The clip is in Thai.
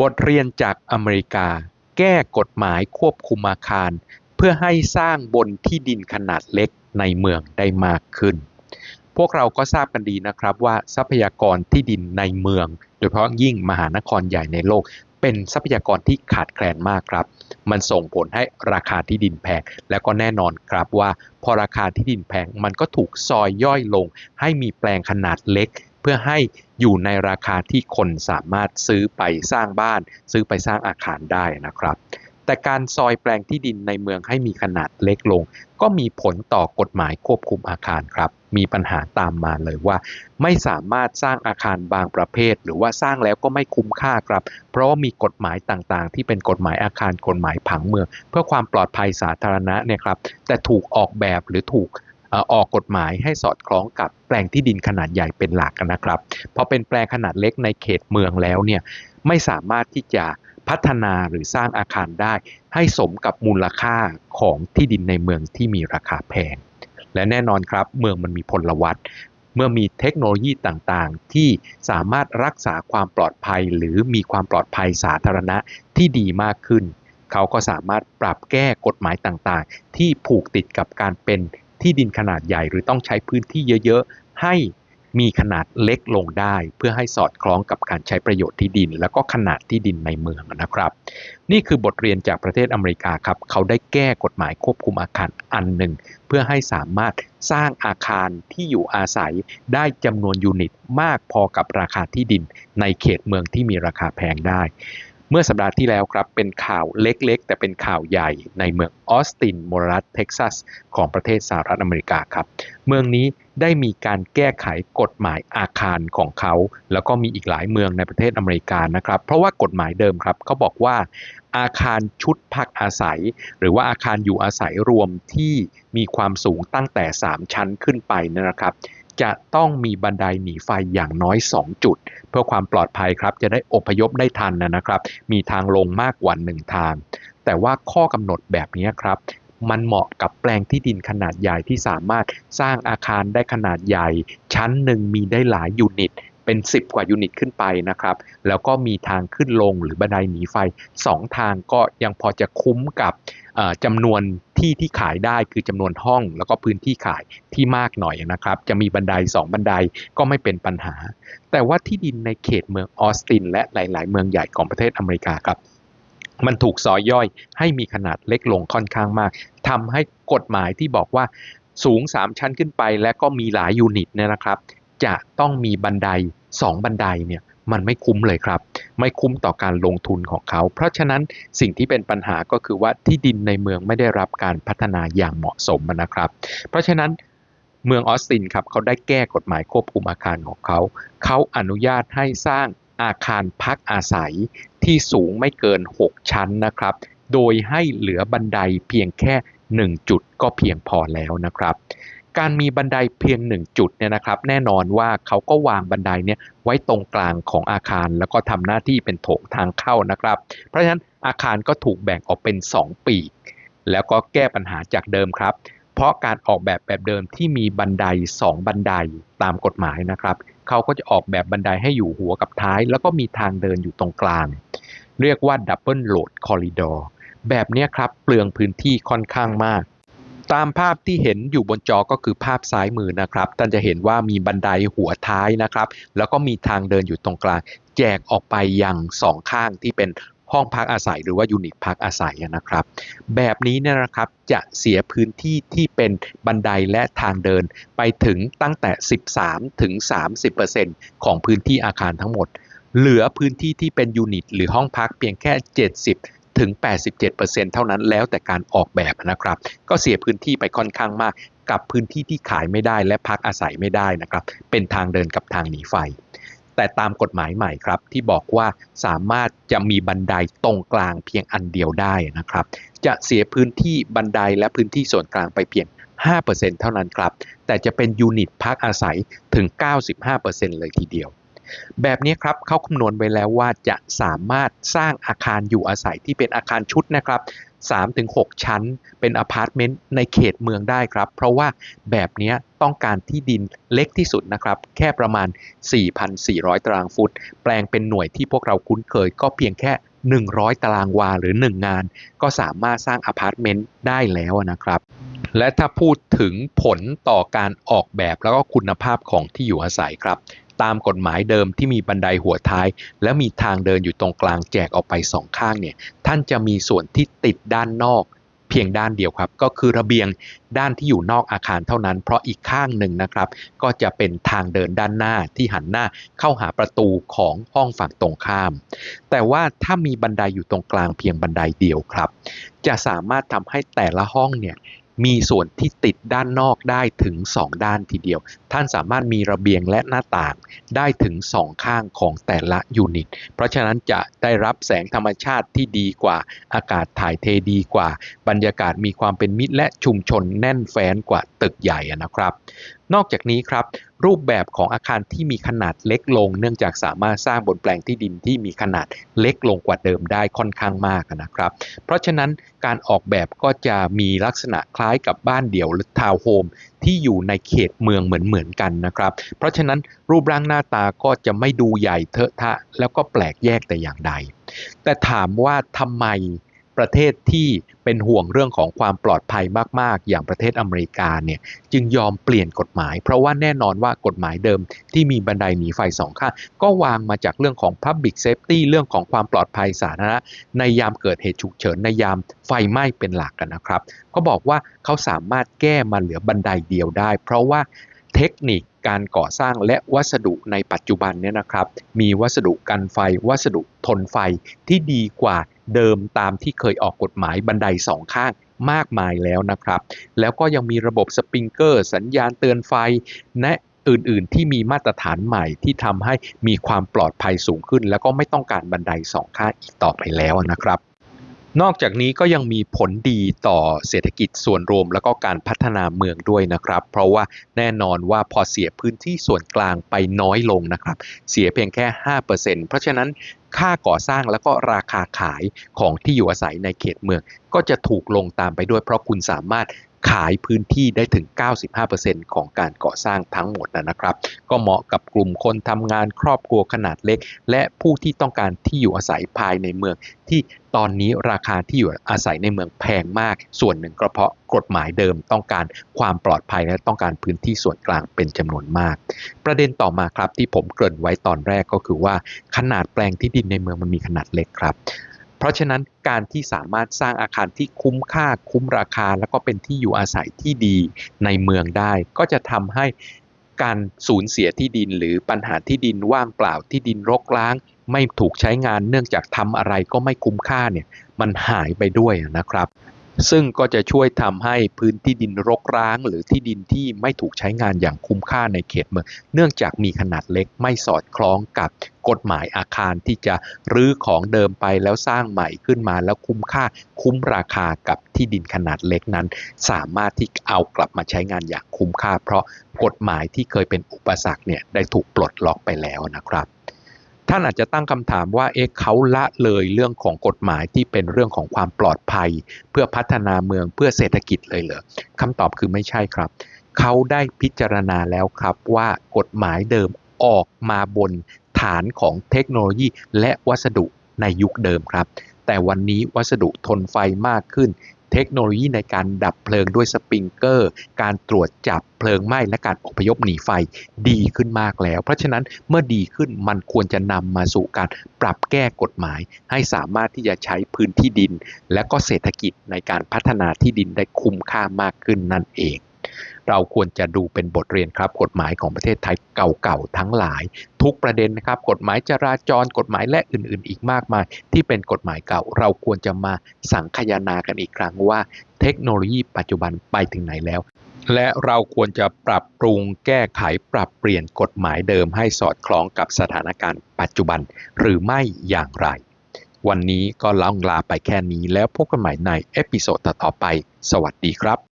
บทเรียนจากอเมริกา แก้กฎหมายควบคุมอาคาร เพื่อให้สร้างบนที่ดินขนาดเล็กในเมืองได้มากขึ้น พวกเราก็ทราบกันดีนะครับว่าทรัพยากรที่ดินในเมือง โดยเฉพาะยิ่งมหานครใหญ่ในโลก เป็นทรัพยากรที่ขาดแคลนมากครับ มันส่งผลให้ราคาที่ดินแพง แล้วก็แน่นอนครับว่า พอราคาที่ดินแพงมันก็ถูกซอยย่อยลง ให้มีแปลงขนาดเล็ก เพื่อให้อยู่ในราคาที่คนสามารถซื้อไปสร้างบ้าน ซื้อไปสร้างอาคารได้นะครับ แต่การซอยแปลงที่ดินในเมืองให้มีขนาดเล็กลง ก็มีผลต่อกฎหมายควบคุมอาคารครับ มีปัญหาตามมาเลยว่า ไม่สามารถสร้างอาคารบางประเภท หรือว่าสร้างแล้วก็ไม่คุ้มค่าครับ เพราะว่ามีกฎหมายต่างๆ ที่เป็นกฎหมายอาคารกฎหมายผังเมือง เพื่อความปลอดภัยสาธารณะเนี่ยครับแต่ถูกออกแบบหรือถูก ออกกฎหมายให้สอดคล้องกับแปลงที่ดินขนาดใหญ่เป็นหลักนะครับพอเป็นแปลงขนาดเล็กในเขตเมืองแล้วเนี่ยไม่สามารถที่จะพัฒนาหรือสร้างอาคารได้ ให้สมกับมูลค่าของที่ดินในเมืองที่มีราคาแพง และแน่นอนครับเมืองมันมีพลวัตเมื่อมีเทคโนโลยีต่างๆ ที่สามารถรักษาความปลอดภัย หรือมีความปลอดภัยสาธารณะที่ดีมากขึ้น เขาก็สามารถปรับแก้กฎหมายต่างๆ ที่ผูกติดกับการเป็น ที่ดินขนาดใหญ่หรือต้องใช้พื้นที่เยอะๆ ให้มีขนาดเล็กลงได้ เพื่อให้สอดคล้องกับการใช้ประโยชน์ที่ดิน แล้วก็ขนาดที่ดินในเมืองนะครับ นี่คือบทเรียนจากประเทศอเมริกาครับ เขาได้แก้กฎหมายควบคุมอาคารอันหนึ่ง เพื่อให้สามารถสร้างอาคารที่อยู่อาศัยได้จำนวนยูนิตมากพอกับราคาที่ดินในเขตเมืองที่มีราคาแพงได้ เมื่อสัปดาห์ที่แล้วครับ เป็นข่าวเล็กๆ แต่เป็นข่าวใหญ่ในเมืองออสตินมรัฐเท็กซัส ของประเทศสหรัฐอเมริกาครับ เมืองนี้ได้มีการแก้ไขกฎหมายอาคารของเขา แล้วก็มีอีกหลายเมืองในประเทศอเมริกานะครับ เพราะว่ากฎหมายเดิมครับเขาบอกว่าอาคารชุดพักอาศัย หรือว่าอาคารอยู่อาศัยรวมที่มีความสูงตั้งแต่ 3 ชั้นขึ้นไปนะครับ จะต้องมีบันไดหนีไฟอย่างน้อย 2 จุด เพื่อความปลอดภัยครับจะได้อพยพได้ทันนะครับ มีทางลงมากกว่าหนึ่งทาง แต่ว่าข้อกำหนดแบบนี้ครับมันเหมาะกับแปลงที่ดินขนาดใหญ่ที่สามารถสร้างอาคารได้ขนาดใหญ่ ชั้นหนึ่งมีได้หลายยูนิต เป็น 10 กว่ายูนิตขึ้นไปนะครับ แล้วก็มีทางขึ้นลงหรือบันไดหนีไฟ 2 ทางก็ยังพอจะคุ้มกับจำนวนที่ที่ขายได้คือจำนวนห้อง แล้วก็พื้นที่ขายที่มากหน่อยนะครับ จะมีบันได 2 บันไดก็ไม่เป็นปัญหา แต่ว่าที่ดินในเขตเมืองออสติน และหลาย ๆ เมืองใหญ่ของประเทศอเมริกาครับมันถูกซอยย่อยให้มีขนาดเล็กลงค่อนข้างมากทำให้กฎหมายที่บอกว่าสูง 3 ชั้นขึ้นไปและก็มีหลายยูนิตเนี่ยนะครับ จะต้องมีบันได 2 บันไดเนี่ยมันไม่คุ้มเลยครับ ไม่คุ้มต่อการลงทุนของเขา เพราะฉะนั้นสิ่งที่เป็นปัญหาก็คือว่าที่ดินในเมืองไม่ได้รับการพัฒนาอย่างเหมาะสมนะครับ เพราะฉะนั้นเมืองออสตินครับเขาได้แก้กฎหมายควบคุมอาคารของเขา เขาอนุญาตให้สร้างอาคารพักอาศัยที่สูงไม่เกิน 6 ชั้นนะครับ โดยให้เหลือบันไดเพียงแค่ 1 จุดก็เพียงพอแล้วนะครับ การมีบันไดเพียง1จุดเนี่ยนะครับ แน่นอนว่าเขาก็วางบันไดเนี่ยไว้ตรงกลางของอาคาร แล้วก็ทำหน้าที่เป็นโถงทางเข้านะครับ เพราะฉะนั้นอาคารก็ถูกแบ่งออกเป็น 2 ปีก แล้วก็แก้ปัญหาจากเดิมครับ เพราะการออกแบบแบบเดิมที่มีบันได 2 บันไดตามกฎหมายนะครับ เขาก็จะออกแบบบันไดให้อยู่หัวกับท้าย แล้วก็มีทางเดินอยู่ตรงกลาง เรียกว่าดับเบิลโหลดคอริดอร์แบบนี้ครับเปลืองพื้นที่ค่อนข้างมาก ตามภาพที่เห็นอยู่บนจอก็คือภาพซ้ายมือนะครับ ท่านจะเห็นว่ามีบันไดหัวท้ายนะครับ แล้วก็มีทางเดินอยู่ตรงกลาง แจกออกไปยังสองข้างที่เป็นห้องพักอาศัยหรือว่ายูนิตพักอาศัยนะครับ แบบนี้เนี่ยนะครับจะเสียพื้นที่ที่เป็นบันไดและทางเดินไปถึงตั้งแต่ 13 ถึง 30%ของพื้นที่อาคารทั้งหมด เหลือพื้นที่ที่เป็นยูนิตหรือห้องพักเพียงแค่ 70 ถึง 87%เท่านั้นแล้วแต่การออกแบบนะครับ ก็เสียพื้นที่ไปค่อนข้างมาก กับพื้นที่ที่ขายไม่ได้และพักอาศัยไม่ได้นะครับ เป็นทางเดินกับทางหนีไฟ แต่ตามกฎหมายใหม่ครับ ที่บอกว่าสามารถจะมีบันไดตรงกลางเพียงอันเดียวได้นะครับ จะเสียพื้นที่บันไดและพื้นที่ส่วนกลางไปเพียง5%เท่านั้นครับ แต่จะเป็นยูนิตพักอาศัยถึง 95%เลยทีเดียว แบบนี้ครับเขาคำนวณไว้แล้วว่าจะสามารถสร้างอาคารอยู่อาศัยที่เป็นอาคารชุดนะครับ3-6 ชั้นเป็นอพาร์ตเมนต์ในเขตเมืองได้ครับ เพราะว่าแบบนี้ต้องการที่ดินเล็กที่สุดนะครับ แค่ประมาณ 4,400 ตารางฟุต แปลงเป็นหน่วยที่พวกเราคุ้นเคยก็เพียงแค่ 100 ตารางวาหรือ 1 งาน ก็สามารถสร้างอพาร์ตเมนต์ได้แล้วนะครับ และถ้าพูดถึงผลต่อการออกแบบแล้วก็คุณภาพของที่อยู่อาศัยครับ ตามกฎหมายเดิมที่มีบันไดหัวท้าย และมีทางเดินอยู่ตรงกลางแจกออกไปสองข้างเนี่ยท่านจะมีส่วนที่ติดด้านนอกเพียงด้านเดียวครับ ก็คือระเบียงด้านที่อยู่นอกอาคารเท่านั้น เพราะอีกข้างหนึ่งนะครับ ก็จะเป็นทางเดินด้านหน้าที่หันหน้าเข้าหาประตูของห้องฝั่งตรงข้าม แต่ว่าถ้ามีบันไดอยู่ตรงกลางเพียงบันไดเดียวครับ จะสามารถทำให้แต่ละห้องเนี่ย มีส่วนที่ติดด้านนอกได้ถึง 2 ด้านทีเดียว ท่านสามารถมีระเบียงและหน้าต่างได้ถึง 2 ข้างของแต่ละยูนิต เพราะฉะนั้นจะได้รับแสงธรรมชาติที่ดีกว่า อากาศถ่ายเทดีกว่า บรรยากาศมีความเป็นมิตรและชุมชนแน่นแฟ้นกว่าตึกใหญ่นะครับ นอกจากนี้ครับ รูปแบบของอาคารที่มีขนาดเล็กลง เนื่องจากสามารถสร้างบนแปลงที่ดินที่มีขนาดเล็กลงกว่าเดิมได้ค่อนข้างมากนะครับ เพราะฉะนั้นการออกแบบก็จะมีลักษณะคล้ายกับบ้านเดี่ยวหรือทาวน์โฮมที่อยู่ในเขตเมืองเหมือนๆกันนะครับ เพราะฉะนั้นรูปร่างหน้าตาก็จะไม่ดูใหญ่เทอะทะ แล้วก็แปลกแยกแต่อย่างใด แต่ถามว่าทำไม ประเทศที่เป็นห่วงเรื่องของความปลอดภัยมาก ๆ อย่างประเทศอเมริกาเนี่ยจึงยอมเปลี่ยนกฎหมาย เพราะว่าแน่นอนว่ากฎหมายเดิมที่มีบันไดหนีไฟสองข้างก็วางมาจากเรื่องของ Public Safety เรื่องของความปลอดภัยสาธารณะในยามเกิดเหตุฉุกเฉินในยามไฟไหม้เป็นหลักกันนะครับ ก็บอกว่าเขาสามารถแก้มาเหลือบันไดเดียวได้ เพราะว่าเทคนิคการก่อสร้างและวัสดุในปัจจุบันเนี่ยนะครับ มีวัสดุกันไฟ วัสดุทนไฟที่ดีกว่า เดิมตามที่เคยออกกฎหมายบันไดสองข้างมากมายแล้วนะครับ แล้วก็ยังมีระบบสปริงเกอร์ สัญญาณเตือนไฟและอื่นๆ ที่มีมาตรฐานใหม่ที่ทำให้มีความปลอดภัยสูงขึ้น แล้วก็ไม่ต้องการบันไดสองข้างอีกต่อไปแล้วนะครับ นอกจากนี้ก็ยังมีผลดีต่อเศรษฐกิจส่วนรวม แล้วก็การพัฒนาเมืองด้วยนะครับ เพราะว่าแน่นอนว่าพอเสียพื้นที่ส่วนกลางไปน้อยลงนะครับ เสียเพียงแค่ 5%เพราะฉะนั้นค่าก่อสร้างแล้วก็ราคาขายของที่อยู่อาศัยในเขตเมือง ก็จะถูกลงตามไปด้วยเพราะคุณสามารถ ขายพื้นที่ได้ถึง 95%ของการก่อสร้างทั้งหมดนะครับ ก็เหมาะกับกลุ่มคนทำงานครอบครัวขนาดเล็ก และผู้ที่ต้องการที่อยู่อาศัยภายในเมือง ที่ตอนนี้ราคาที่อยู่อาศัยในเมืองแพงมาก ส่วนหนึ่งก็เพราะกฎหมายเดิมต้องการความปลอดภัยและต้องการพื้นที่ส่วนกลางเป็นจำนวนมาก ประเด็นต่อมาครับที่ผมเกริ่นไว้ตอนแรกก็คือว่าขนาดแปลงที่ดินในเมืองมันมีขนาดเล็กครับ เพราะฉะนั้นการที่สามารถสร้างอาคารที่คุ้มค่าคุ้มราคา แล้วก็เป็นที่อยู่อาศัยที่ดีในเมืองได้ ก็จะทำให้การสูญเสียที่ดินหรือปัญหาที่ดินว่างเปล่าที่ดินรกร้าง ไม่ถูกใช้งานเนื่องจากทำอะไรก็ไม่คุ้มค่าเนี่ยมันหายไปด้วยนะครับ ซึ่งก็จะช่วยทำให้พื้นที่ดินรกร้าง หรือที่ดินที่ไม่ถูกใช้งานอย่างคุ้มค่าในเขตเมือง เนื่องจากมีขนาดเล็กไม่สอดคล้องกับกฎหมายอาคารที่จะรื้อของเดิมไปแล้วสร้างใหม่ขึ้นมาแล้วคุ้มค่าคุ้มราคากับที่ดินขนาดเล็กนั้น สามารถที่เอากลับมาใช้งานอย่างคุ้มค่า เพราะกฎหมายที่เคยเป็นอุปสรรคเนี่ยได้ถูกปลดล็อกไปแล้วนะครับ ท่านอาจจะตั้งคำถามว่าเอ๊ะเขาละเลยเรื่องของกฎหมายที่เป็นเรื่องของความปลอดภัย เพื่อพัฒนาเมืองเพื่อเศรษฐกิจเลยเหรอคำตอบคือไม่ใช่ครับ เขาได้พิจารณาแล้วครับว่ากฎหมายเดิมออกมาบนฐานของเทคโนโลยีและวัสดุในยุคเดิมครับ แต่วันนี้วัสดุทนไฟมากขึ้น เทคโนโลยีในการดับเพลิงด้วยสปริงเกอร์ การตรวจจับเพลิงไหม้และการอพยพหนีไฟดีขึ้นมากแล้ว เพราะฉะนั้นเมื่อดีขึ้นมันควรจะนำมาสู่การปรับแก้กฎหมาย ให้สามารถที่จะใช้พื้นที่ดิน และก็เศรษฐกิจในการพัฒนาที่ดินได้คุ้มค่ามากขึ้นนั่นเอง เราควรจะดูเป็นบทเรียนครับ กฎหมายของประเทศไทยเก่าๆทั้งหลาย ทุกประเด็นนะครับ กฎหมายจราจรกฎหมายและอื่นๆ อีกมากมาย ที่เป็นกฎหมายเก่า เราควรจะมาสังคายนากันอีกครั้งว่า เทคโนโลยีปัจจุบันไปถึงไหนแล้วและเราควรจะปรับปรุงแก้ไขปรับเปลี่ยนกฎหมายเดิมให้สอดคล้องกับสถานการณ์ปัจจุบันหรือไม่อย่างไร วันนี้ก็ล่องลาไปแค่นี้แล้วพบกันใหม่ในเอพิโซดต่อไป สวัสดีครับ